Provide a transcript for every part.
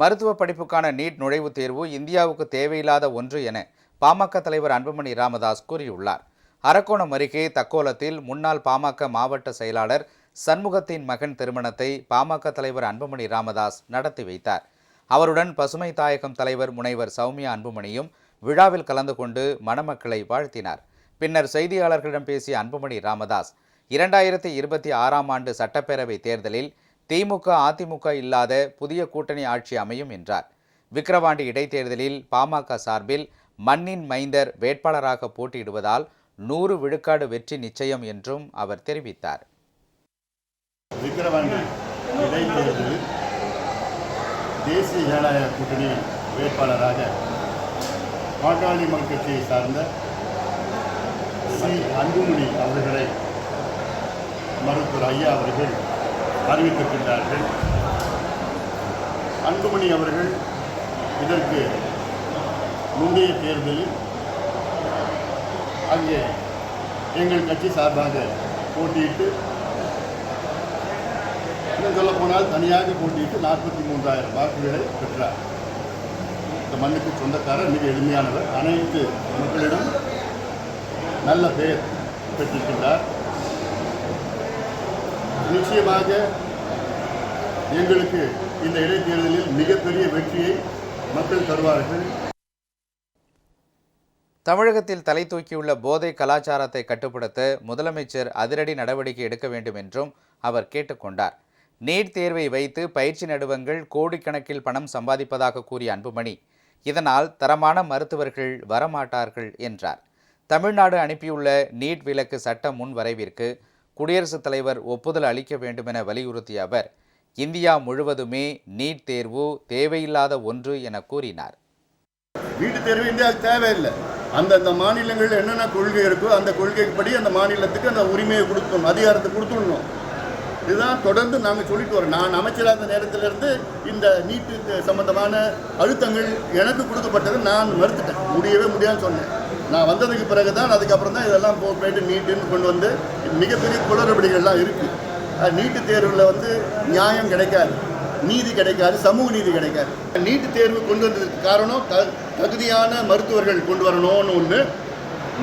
மருத்துவ படிப்புக்கான நீட் நுழைவுத் தேர்வு இந்தியாவுக்கு தேவையில்லாத ஒன்று என பாமக தலைவர் அன்புமணி ராமதாஸ் கூறியுள்ளார். அரக்கோணம் அருகே தக்கோலத்தில் முன்னாள் பாமக மாவட்ட செயலாளர் சண்முகத்தின் மகன் திருமணத்தை பாமக தலைவர் அன்புமணி ராமதாஸ் நடத்தி வைத்தார். அவருடன் பசுமை தாயகம் தலைவர் முனைவர் சௌமியா அன்புமணியும் விழாவில் கலந்து கொண்டு மணமக்களை வாழ்த்தினார். பின்னர் செய்தியாளர்களிடம் பேசிய அன்புமணி ராமதாஸ் இரண்டாயிரத்தி இருபத்தி ஆறாம் ஆண்டு சட்டப்பேரவை தேர்தலில் திமுக அதிமுக இல்லாத புதிய கூட்டணி ஆட்சி அமையும் என்றார். விக்கிரவாண்டி இடைத்தேர்தலில் பாமக சார்பில் மண்ணின் மைந்தர் வேட்பாளராக போட்டியிடுவதால் நூறு விழுக்காடு வெற்றி நிச்சயம் என்றும் அவர் தெரிவித்தார். விக்கிரவாண்டி இடைத்தேர்தலில் தேசிய ஜனநாயக கூட்டணி வேட்பாளராக பாட்டாளி மக்கள் கட்சியை சார்ந்த சி. அன்புமணி அவர்களை மருத்துவர் ஐயா அவர்கள் அறிவித்திருக்கின்றார்கள் அன்புமணி அவர்கள் இதற்கு முந்தைய தேர்தலில் அங்கே எங்கள் கட்சி சார்பாக போட்டியிட்டு இன்னும் சொல்லப்போனால் தனியாக போட்டியிட்டு நாற்பத்தி மூன்றாயிரம் வாக்குகளை பெற்றார். இந்த மண்ணுக்கு சொந்தக்காரர் மிக எளிமையானவர். அனைத்து மக்களிடம் நல்ல பெயர் பெற்றிருக்கின்றார். நிச்சயமாக எங்களுக்கு இந்த இடைத்தேர்தலில் மிகப்பெரிய வெற்றியை மக்கள் தருவார்கள். தமிழகத்தில் தலை தூக்கியுள்ள போதை கலாச்சாரத்தை கட்டுப்படுத்த முதலமைச்சர் அதிரடி நடவடிக்கை எடுக்க வேண்டும் என்றும் அவர் கேட்டுக்கொண்டார் நீட் தேர்வை வைத்து பயிற்சி நடுவங்கள் கோடிக்கணக்கில் பணம் சம்பாதிப்பதாக கூறிய அன்புமணி இதனால் தரமான மருத்துவர்கள் வரமாட்டார்கள் என்றார். தமிழ்நாடு அனுப்பியுள்ள நீட் விலக்கு சட்ட முன் வரைவிற்கு குடியரசுத் தலைவர் ஒப்புதல் அளிக்க வேண்டும் என வலியுறுத்திய அவர் இந்தியா முழுவதுமே நீட் தேர்வு தேவையில்லாத ஒன்று என கூறினார். நீட் தேர்வு இந்தியாவுக்கு தேவையில்லை. அந்தந்த மாநிலங்களில் என்னென்ன கொள்கை இருக்கோ அந்த கொள்கைப்படி அந்த மாநிலத்துக்கு அந்த உரிமையை கொடுக்கணும் அதிகாரத்தை கொடுத்துடணும். இதுதான் தொடர்ந்து நாங்கள் சொல்லிட்டு வரோம். நான் அமைச்சராக இருந்த நேரத்திலிருந்து இந்த நீட்டு சம்பந்தமான அழுத்தங்கள் எனக்கு கொடுக்கப்பட்டது நான் மறுத்துட்டேன். முடியவே முடியாதுன்னு சொன்னேன். நான் வந்ததுக்கு பிறகு தான் அதுக்கப்புறம் தான் இதெல்லாம் போயிட்டு நீட்டுன்னு கொண்டு வந்து மிகப்பெரிய குளறுபடிகள்லாம் இருக்குது நீட்டு தேர்வில் வந்து நியாயம் கிடைக்காது நீதி கிடைக்காது சமூக நீதி கிடைக்காது. நீட்டு தேர்வு கொண்டு வந்ததுக்கு காரணம் த தகுதியான மருத்துவர்கள் கொண்டு வரணும்னு ஒன்று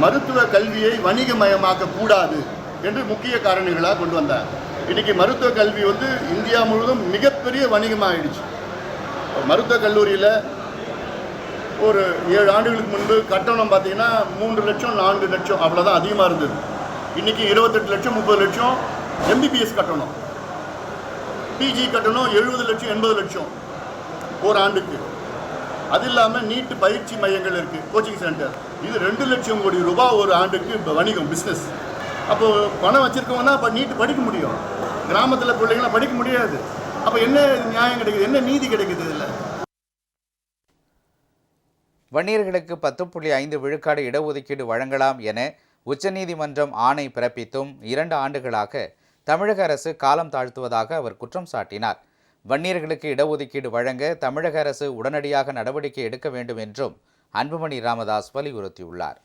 மருத்துவ கல்வியை வணிகமயமாக்க கூடாது என்று முக்கிய காரணங்களாக கொண்டு வந்தார். இன்னைக்கு மருத்துவ கல்வி வந்து இந்தியா முழுவதும் மிகப்பெரிய வணிகமாகிடுச்சு மருத்துவக் கல்லூரியில் ஒரு ஏழு ஆண்டுகளுக்கு முன்பு கட்டணம் பார்த்தீங்கன்னா மூன்று லட்சம் நான்கு லட்சம் அவ்வளோதான் அதிகமாக இருந்தது. இன்றைக்கி இருபத்தெட்டு லட்சம் முப்பது லட்சம் எம்பிபிஎஸ் கட்டணம். பிஜி கட்டணம் எழுபது லட்சம் எண்பது லட்சம் ஒரு ஆண்டுக்கு. அது இல்லாமல் நீட்டு பயிற்சி மையங்கள் இருக்குது கோச்சிங் சென்டர் இது ரெண்டு லட்சம் கோடி ரூபாய் ஒரு ஆண்டுக்கு இப்போ வணிகம் பிஸ்னஸ் அப்போது பணம் வச்சுருக்கவங்கன்னா அப்போ நீட்டு படிக்க முடியும். கிராமத்தில் பிள்ளைங்களாம் படிக்க முடியாது. அப்போ என்ன நியாயம் கிடைக்குது? என்ன நீதி கிடைக்குது இதில்? வன்னியர்களுக்கு பத்து புள்ளி ஐந்து விழுக்காடு இடஒதுக்கீடு வழங்கலாம் என உச்சநீதிமன்றம் ஆணை பிறப்பித்தும் இரண்டு ஆண்டுகளாக தமிழக அரசு காலம் தாழ்த்துவதாக அவர் குற்றம் சாட்டினார். வன்னியர்களுக்கு இடஒதுக்கீடு வழங்க தமிழக அரசு உடனடியாக நடவடிக்கை எடுக்க வேண்டும் என்றும் அன்புமணி ராமதாஸ் வலியுறுத்தியுள்ளார்.